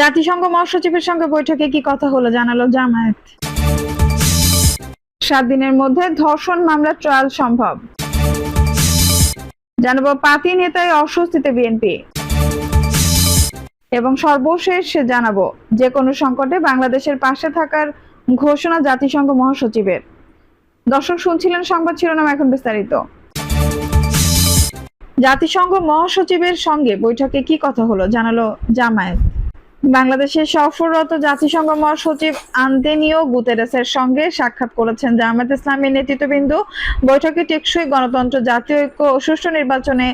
জাতিসংঘ মহাসচিবের সঙ্গে বৈঠকে কি কথা হলো জানালো জামায়াত। সাত দিনের মধ্যে ধর্ষণ মামলা ট্রায়াল সম্ভব। জানাব পাতি নেতায় অস্বস্তিতে বিএনপি। এবং সর্বশেষ জানাব যে কোনো সংকটে বাংলাদেশের পাশে থাকার ঘোষণা জাতিসংঘ মহাসচিবের। দর্শক শুনছিলেন সংবাদ শিরোনাম এখন বিস্তারিত। জাতিসংঘ মহাসচিবের সঙ্গে বৈঠকে কি কথা হলো জানালো জামায়াত। বাংলাদেশের সফররত জাতিসংঘ মহাসচিব আন্তেনিও গুতেরেসের সঙ্গে সাক্ষাৎ করেছেন জামায়াত ইসলামী নেতৃত্ববৃন্দ। বৈঠকে টেকসই গণতন্ত্র, জাতীয় ঐক্য ও সুষ্ঠু নির্বাচনে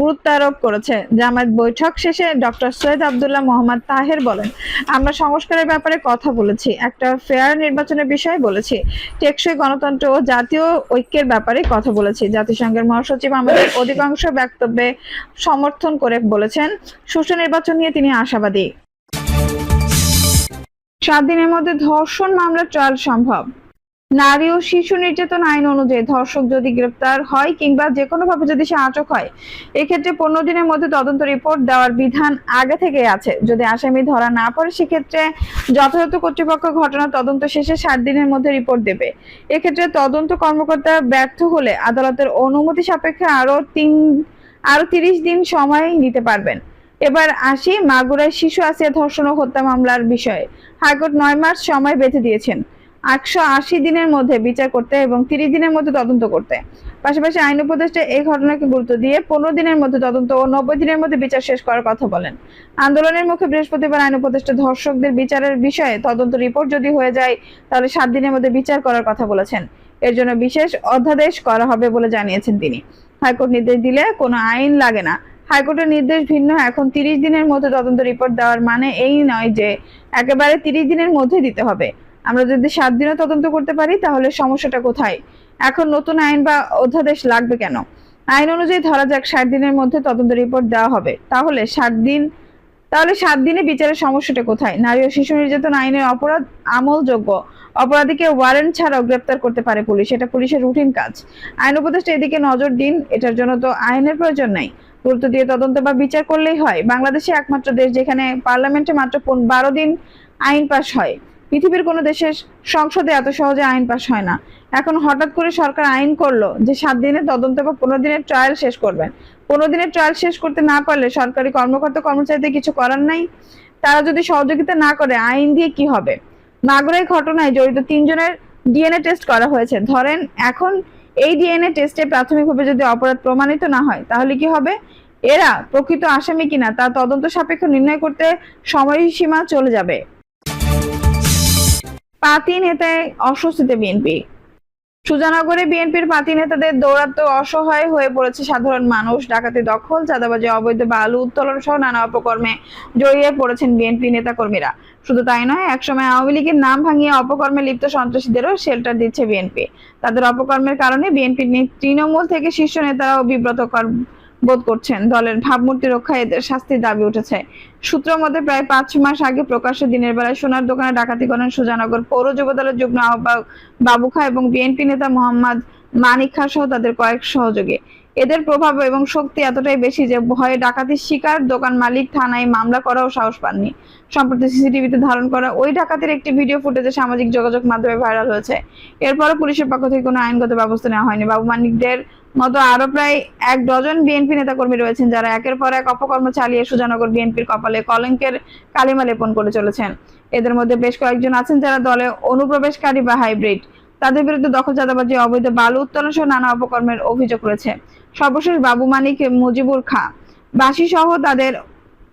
গুরুত্ব আরোপ করেছে। জামায়াত বৈঠক শেষে ডক্টর সৈয়দ আবদুল্লাহ মোহাম্মদ তাহের বলেন, আমরা সংস্কারের ব্যাপারে কথা বলেছি, একটা ফেয়ার নির্বাচনের বিষয়ে বলেছি। টেকসই গণতন্ত্র ও জাতীয় ঐক্যের ব্যাপারে কথা বলেছি। জাতিসংঘের মহাসচিব আমাদের অধিকাংশ বক্তব্যে সমর্থন করে বলেছেন, সুষ্ঠু নির্বাচন নিয়ে তিনি আশাবাদী। সাত দিনের মধ্যে ধর্ষণ মামলা ট্রায়াল সম্ভব। নারী ও শিশু নির্যাতন আইন অনুযায়ী ধর্ষক যদি গ্রেপ্তার হয় কিংবা যে কোনো ভাবে যদি সে আটক হয়, এক্ষেত্রে পনেরো দিনের মধ্যে তদন্ত রিপোর্ট দেওয়ার বিধান আগে থেকে আছে। যদি আসামি ধরা না পড়ে, সেক্ষেত্রে যথাযথ কর্তৃপক্ষ ঘটনা তদন্ত শেষে ষাট দিনের মধ্যে রিপোর্ট দেবে। এক্ষেত্রে তদন্ত কর্মকর্তা ব্যর্থ হলে আদালতের অনুমতি সাপেক্ষে আরও তিন আরও তিরিশ দিন সময় নিতে পারবেন। এবার আসি মাগুরায় শিশু আসিয়া ধর্ষণ ও হত্যা মামলার বিষয়ে। হাইকোর্ট নয় মাস সময় বেঁধে দিয়েছেন। একশো আশি দিনের মধ্যে বিচার করতে এবং তিরিশ দিনের মধ্যে তদন্ত করতে। পাশাপাশি আইন উপদেষ্টা এই ঘটনাকে গুরুত্ব দিয়ে পনেরো দিনের মধ্যে তদন্ত ও নব্বই দিনের মধ্যে বিচার শেষ করার কথা বলেন। আন্দোলনের মুখে বৃহস্পতিবার আইন উপদেষ্টা ধর্ষকদের বিচারের বিষয়ে তদন্ত রিপোর্ট যদি হয়ে যায়, তাহলে সাত দিনের মধ্যে বিচার করার কথা বলেছেন। এর জন্য বিশেষ অধ্যাদেশ করা হবে বলে জানিয়েছেন তিনি। হাইকোর্ট নির্দেশ দিলে কোনো আইন লাগে না। হাইকোর্টের নির্দেশ ভিন্ন। এখন তিরিশ দিনের মধ্যে তদন্ত রিপোর্ট দেওয়ার মানে এই নয় যে একেবারে তিরিশ দিনের মধ্যে দিতে হবে। আমরা যদি সাত দিনও তদন্ত করতে পারি, তাহলে সমস্যাটা কোথায়? এখন নতুন আইন বা অধ্যাদেশ লাগবে কেন? আইন অনুযায়ী ধরা যাক ষাট দিনের মধ্যে তদন্ত রিপোর্ট দেওয়া হবে। তাহলে ষাট দিন, তাহলে সাত দিনে বিচারের সমস্যাটা কোথায়? নারী ও শিশু নির্যাতন আইনের অপরাধ আমলযোগ্য। অপরাধীকে ওয়ারেন্ট ছাড়াও গ্রেপ্তার করতে পারে পুলিশ। এটা পুলিশের রুটিন কাজ। আইন উপদেষ্টা এদিকে নজর দিন। এটার জন্য তো আইনের প্রয়োজন নাই। গুরুত্ব দিয়ে তদন্ত বা বিচার করলেই হয়। বাংলাদেশে একমাত্র দেশ যেখানে পার্লামেন্টে মাত্র বারো দিন আইন পাশ হয়। পৃথিবীর কোনো দেশের সংসদে এত সহজে আইন পাশ হয় না। এখন হঠাৎ করে সরকার আইন করল যে সাত দিনের তদন্ত বা পনেরো দিনের ট্রায়াল শেষ করবেন। পনেরো দিনের ট্রায়াল শেষ করতে না পারলে সরকারি কর্মকর্তা কর্মচারীদের কিছু করার নাই। তারা যদি সহযোগিতা না করে, আইন দিয়ে কি হবে? মাগুরাই ঘটনায় জড়িত তিনজনের ডিএনএ টেস্ট করা হয়েছে। ধরেন এখন এই ডিএনএ টেস্টে প্রাথমিকভাবে যদি অপরাধ প্রমাণিত না হয়, তাহলে কি হবে? এরা প্রকৃত আসামি কিনা, তা তদন্ত সাপেক্ষ নির্ণয় করতে সময়সীমা চলে যাবে। পাতি নেতায় অস্বস্তিতে বিএনপি। সুজানগরে বিএনপির পাতি নেতাদের দৌরাত্ম অসহায় হয়ে পড়েছে সাধারণ মানুষ। ডাকাতি দখল, চাঁদাবাজি, অবৈধ বালু উত্তোলন সহ নানা অপকর্মে জড়িয়ে পড়েছেন বিএনপি নেতাকর্মীরা। শুধু তাই নয়, একসময় আওয়ামী লীগের নাম ভাঙিয়ে অপকর্মে লিপ্ত সন্ত্রাসীদেরও শেল্টার দিচ্ছে বিএনপি। তাদের অপকর্মের কারণে বিএনপির তৃণমূল থেকে শীর্ষ নেতারাও বিব্রত কর- বোধ করছেন। দলের ভাবমূর্তি রক্ষায় এদের শাস্তির দাবি উঠেছে। সূত্র মতে, প্রায় পাঁচ মাস আগে প্রকাশ্য দিনের বেলায় সোনার দোকানে ডাকাতি করেন সুজানগর পৌর যুব দলের যুগ্ম আহ্বায়ক বাবু খা এবং বিএনপি নেতা মোহাম্মদ মানিক খা সহ তাদের কয়েক সহযোগী। এদের প্রভাব এবং শক্তি এতটাই বেশি যে ভয়ে ডাকাতির শিকার দোকান মালিক থানায় মামলা করাও সাহস পাননি। সম্প্রতি সিসিটিভিতে ধারণ করা ওই ডাকাতির একটি ভিডিও ফুটেজে সামাজিক যোগাযোগ মাধ্যমে ভাইরাল হয়েছে। এরপরও পুলিশের পক্ষ থেকে কোনো আইনগত ব্যবস্থা নেওয়া হয়নি। বাবু মানিকদের মতো আরও প্রায় এক ডজন বিএনপি নেতাকর্মী রয়েছেন যারা একের পর এক অপকর্ম চালিয়ে সুজানগর বিএনপির কপালে কলঙ্কের কালিমা লেপন করে চলেছেন। এদের মধ্যে বেশ কয়েকজন আছেন যারা দলে অনুপ্রবেশকারী বা হাইব্রিড। তাদের বিরুদ্ধে দখল চাঁদাবাজি, অবৈধ বালু উত্তোলন সহ নানা অপকর্মের অভিযোগ রয়েছে। সর্বশেষ বাবু মানিক মুজিবুর খা। বাসি সহ তাদের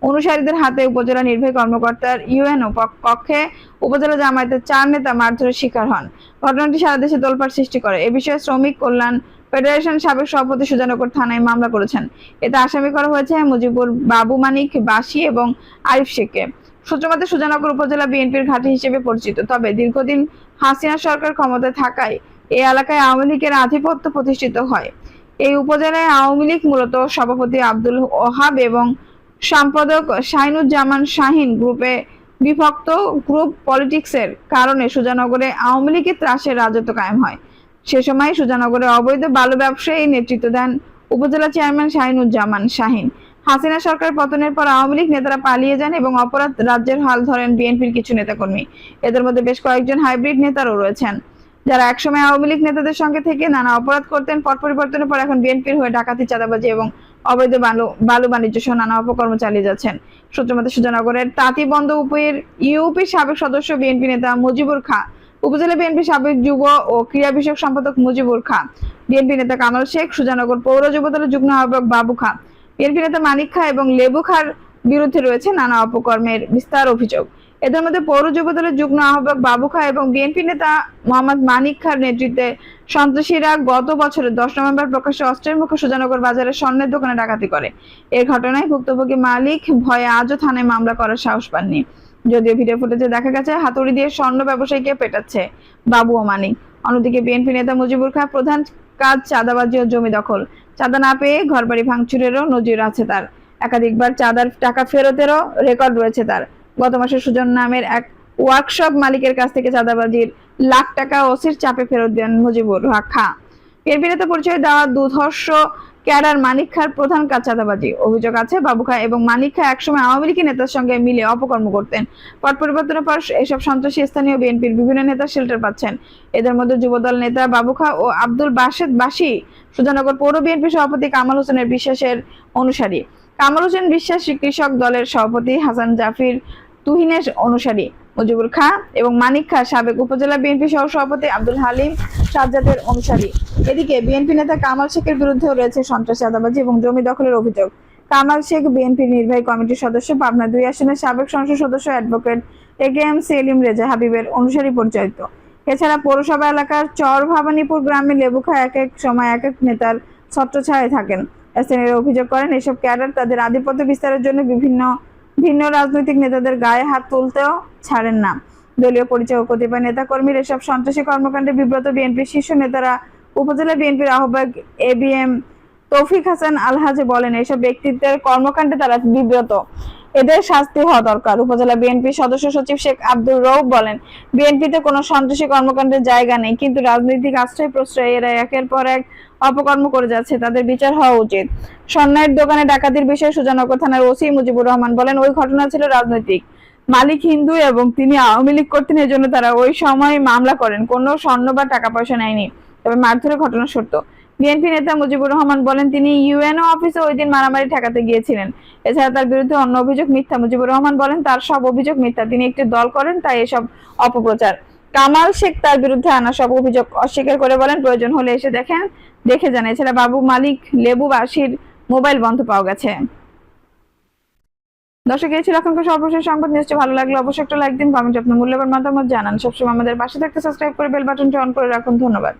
অনুসারীদের হাতে উপজেলা নির্বাহী কর্মকর্তার ইউএনও কক্ষে উপজেলা জামায়াতের চার নেতা মারধরের শিকার হন। ঘটনাটি সারা দেশে তোলপাড় সৃষ্টি করে। এ বিষয়ে শ্রমিক কল্যাণ ফেডারেশন সাবেক সভাপতি সুজানগর থানায় মামলা করেছেন। এতে আসামি করা হয়েছে মুজিবুর বাবু মানিক বাসি এবং আরিফ শেখকে। সূত্রমতে সুজানগর উপজেলা বিএনপির ঘাঁটি হিসেবে পরিচিত। তবে দীর্ঘদিন হাসিনা সরকার ক্ষমতায় থাকায় এই এলাকায় আওয়ামী লীগের আধিপত্য প্রতিষ্ঠিত হয়। এই উপজেলায় আওয়ামী লীগ মূলত সভাপতি আব্দুল ওহাব এবং সম্পাদক শাহিনুজ্জামান শাহিন গ্রুপে বিভক্ত গ্রুপ পলিটিক্সের কারণে সুজানগরে আওয়ামী লীগের ত্রাসের রাজত্ব কায়েম হয়। সে সময় সুজানগরে অবৈধ বালু ব্যবসায়ী নেতৃত্ব দেন উপজেলা চেয়ারম্যান শাহিনুজ্জামান শাহিন। হাসিনা সরকার পতনের পর আওয়ামী লীগ নেতারা পালিয়ে যান এবং অপরাধ রাজ্যের হাল ধরেন বিএনপির কিছু নেতাকর্মী। এদের মধ্যে বেশ কয়েকজন হাইব্রিড নেতারও রয়েছেন। যারা একসময় আওয়ামী লীগ নেতাদের সঙ্গে থেকে নানা অপরাধ করতেন, পট পরিবর্তনের পর এখন বিএনপির হয়ে ডাকাতি, চাঁদাবাজি এবং অবৈধ বালু বালু বাণিজ্য সহ নানা অপকর্ম চালিয়ে যাচ্ছেন। সূত্রমতে সুজানগরের তাঁতিবন্ধ উপের ইউপির সাবেক সদস্য বিএনপি নেতা মুজিবুর খা উপজেলা বিএনপি সাবেক যুব ও ক্রীড়া বিষয়ক সম্পাদক মুজিবুর খা বিএনপি নেতা কামাল শেখ, সুজানগর পৌর যুবদলের যুগ্ম আহ্বায়ক বাবু খা বিএনপি নেতা মানিক খা এবং লেবু খার বিরুদ্ধে রয়েছে নানা অপকর্মের বিস্তার অভিযোগ। এদের মধ্যে পৌর যুবদলের যুগ্ম আহ্বায়ক বাবু খা এবং বিএনপি নেতা মোহাম্মদ মানিক খার নেতৃত্বে সন্ত্রাসীরা গত বছরের দশ নভেম্বর প্রকাশ্যে অস্ত্রের মুখে সুজানগর বাজারের স্বর্ণের দোকানে ডাকাতি করে। এর ঘটনায় ভুক্তভোগী মালিক ভয়ে আজও থানায় মামলা করার সাহস পাননি। যদিও ভিডিও ফুটেজে দেখা গেছে, হাতুড়ি দিয়ে স্বর্ণ ব্যবসায়ীকে পেটাচ্ছে বাবু ও মানিক অন্যদিকে বিএনপি নেতা মুজিবুর খাঁ প্রধান কাজ চাঁদাবাজি ও জমি দখল। চাঁদা না পেয়ে ঘরবাড়ি ভাঙচুরেরও নজির আছে তার। একাধিকবার চাঁদার টাকা ফেরতেরও রেকর্ড রয়েছে তার। গত মাসে সুজন নামের এক ওয়ার্কশপ মালিকের কাছ থেকে চাঁদাবাজির লাখ টাকা ওসির চাপে ফেরত দেন মুজিবুর খা। বিএনপি নেতা পরিচয় দেওয়া দুধর্ষ ক্যাডার মানিক খার প্রধান কাজ অভিযোগ আছে, বাবু খা এবং মানিক খা একসময় আওয়ামী লীগের নেতার সঙ্গে মিলে অপকর্ম করতেন। পট পরিবর্তনের পর এসব সন্ত্রাসী স্থানীয় বিএনপির বিভিন্ন নেতা শেল্টার পাচ্ছেন। এদের মধ্যে যুবদল নেতা বাবু খা ও আব্দুল বাসেদ বাসি সুজানগর পৌর বিএনপি সভাপতি কামাল হোসেনের বিশ্বাসের অনুসারী। কামাল হোসেন বিশ্বাস কৃষক দলের সভাপতি, হাসান জাফির তুহিনের অনুসারী। মুজিবুল খা এবং মানিক খা সাবেক উপজেলা বিএনপি সহ সভাপতি আব্দুল হালিম সাজ্জাদের অনুসারী। এদিকে বিএনপি নেতা কামাল শেখের বিরুদ্ধেও রয়েছে সন্ত্রাসী আদাবাজি এবং জমি দখলের অভিযোগ। কামাল শেখ বিএনপির নির্বাহী কমিটির সদস্য পাবনা দুই আসনের সাবেক সংসদ সদস্য advocate A K M Selim Reza হাবিবের অনুসারী পরিচালিত। এছাড়া পৌরসভা এলাকার চর ভবানীপুর গ্রামে লেবুখা এক এক সময় এক এক নেতার ছত্রছায়ায় থাকেন। স্থানীয়রা অভিযোগ করেন, এসব ক্যাডার তাদের আধিপত্য বিস্তারের জন্য বিভিন্ন ভিন্ন রাজনৈতিক নেতাদের গায়ে হাত তুলতেও ছাড়েন না। দলীয় পরিচয় কতিপয় নেতাকর্মীর এসব সন্ত্রাসী কর্মকাণ্ডে বিব্রত বিএনপির শীর্ষ নেতারা, উপজেলা বিএনপির আহ্বায়ক এ বি এম তৌফিক হাসান আলহাজে বলেন, এসব ব্যক্তিত্বের কর্মকাণ্ডে তারা বিব্রত। এদের শাস্তি হওয়া দরকার। উপজেলা বিএনপির সদস্য সচিব শেখ আব্দুর রৌফ বলেন, বিএনপিতে কোনো সন্ত্রাসী কর্মকাণ্ডের জায়গা নেই, কিন্তু রাজনৈতিক আশ্রয় প্রশ্রয় এরা একের পর এক অপকর্ম করে যাচ্ছে। তাদের বিচার হওয়া উচিত। স্বর্ণের দোকানে ডাকাতির বিষয়ে সুজানগর থানার ওসি মুজিবুর রহমান বলেন, ওই ঘটনা ছিল রাজনৈতিক। মালিক হিন্দু এবং তিনি আওয়ামী লীগ করতেন, এজন্য তারা ওই সময় মামলা করেন। কোনো স্বর্ণ বা টাকা পয়সা নেয়নি। তবে মারধরের ঘটনা সত্য। বিএনপি নেতা মুজিবুর রহমান বলেন, তিনি ইউএনও অফিসে ওই দিন মারামারি ঠেকাতে গিয়েছিলেন। এছাড়া তার বিরুদ্ধে অন্য অভিযোগ মিথ্যা। মুজিবুর রহমান বলেন, তার সব অভিযোগ মিথ্যা। তিনি একটি দল করেন, তাই এসব অপপ্রচার। কামাল শেখ তার বিরুদ্ধে আনা সব অভিযোগ অস্বীকার করে বলেন, প্রয়োজন হলে এসে দেখেন, দেখে যান। এছাড়া বাবু মালিক লেবু বাসির মোবাইল বন্ধ পাওয়া গেছে। দর্শক, এই ছিল এখনকার সর্বশেষ সংবাদ। নিশ্চয় ভালো লাগলে অবশ্যই একটা লাইক দিন, কমেন্ট আপনার মূল্যবান মতামত জানান। সবসময় আমাদের পাশে থাকতে সাবস্ক্রাইব করে বেল বাটনটি অন করে রাখুন। ধন্যবাদ।